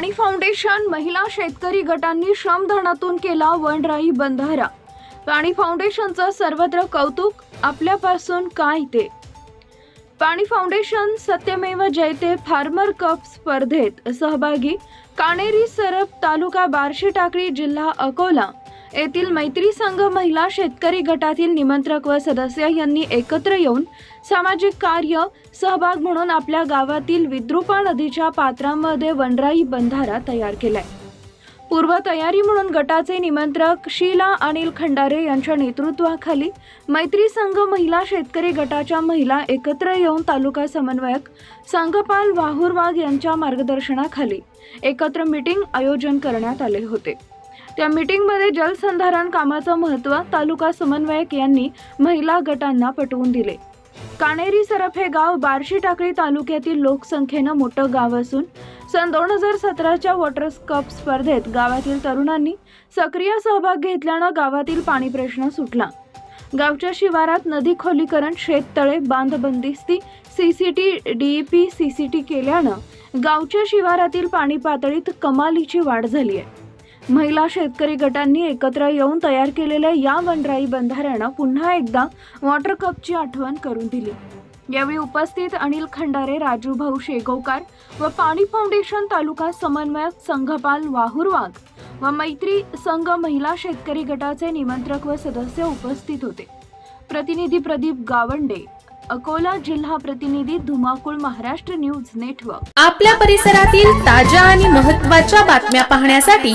पाणी फाउंडेशन महिला शेतकरी गटांनी श्रमधनातून केला वनराई बंधारा. पाणी फाउंडेशनचं सर्वत्र कौतुक आपल्यापासून काय ते? पाणी foundation Satyamev Jayate farmer cup स्पर्धेत सहभागी कानेरी सरप तालुका बार्शी टाकळी जिल्हा अकोला. येथील मैत्री संघ महिला शेतकरी गटातील निमंत्रक व सदस्य यांनी एकत्र येऊन सामाजिक कार्य सहभाग म्हणून आपल्या गावातील विद्रुपा नदीच्या पात्रांमध्ये वनराई बंधारा तयार केलाय. पूर्वतयारी म्हणून गटाचे निमंत्रक शीला अनिल खंडारे यांच्या नेतृत्वाखाली मैत्री संघ महिला शेतकरी गटाच्या महिला एकत्र येऊन तालुका समन्वयक संघपाल वाहुरवाग यांच्या मार्गदर्शनाखाली एकत्र मीटिंग आयोजन करण्यात आले होते. त्या मीटिंगमध्ये जलसंधारण कामाचं महत्त्व तालुका समन्वयक यांनी महिला गटांना पटवून दिले. कानेरी सरफ हे गाव बार्शी टाकळी तालुक्यातील लोकसंख्येनं मोठं गाव असून सन दोन हजार सतराच्या वॉटर कप स्पर्धेत गावातील तरुणांनी सक्रिय सहभाग घेतल्यानं गावातील पाणी प्रश्न सुटला. गावच्या शिवारात नदी खोलीकरण शेततळे बांध बंदिस्ती सीसीटी डीईपी सीसीटी केल्यानं गावच्या शिवारातील पाणी पातळीत कमालीची वाढ झाली आहे महिला शेतकरी गटांनी एकत्र येऊन तयार केलेल्या या वनराई बंधाऱ्यानं पुन्हा एकदा वॉटर कपची आठवण करून दिली. यावेळी उपस्थित अनिल खंडारे राजूभाऊ शेगोकार व पाणी फाउंडेशन तालुका समन्वयक संघपाल वाहुरवाग व मैत्री संघ महिला शेतकरी गटाचे निमंत्रक व सदस्य उपस्थित होते. प्रतिनिधी प्रदीप गावंडे अकोला जिल्हा प्रतिनिधी धुमाकूळ महाराष्ट्र न्यूज नेटवर्क. आपल्या परिसरातील ताज्या आणि महत्त्वाच्या बातम्या पाहण्यासाठी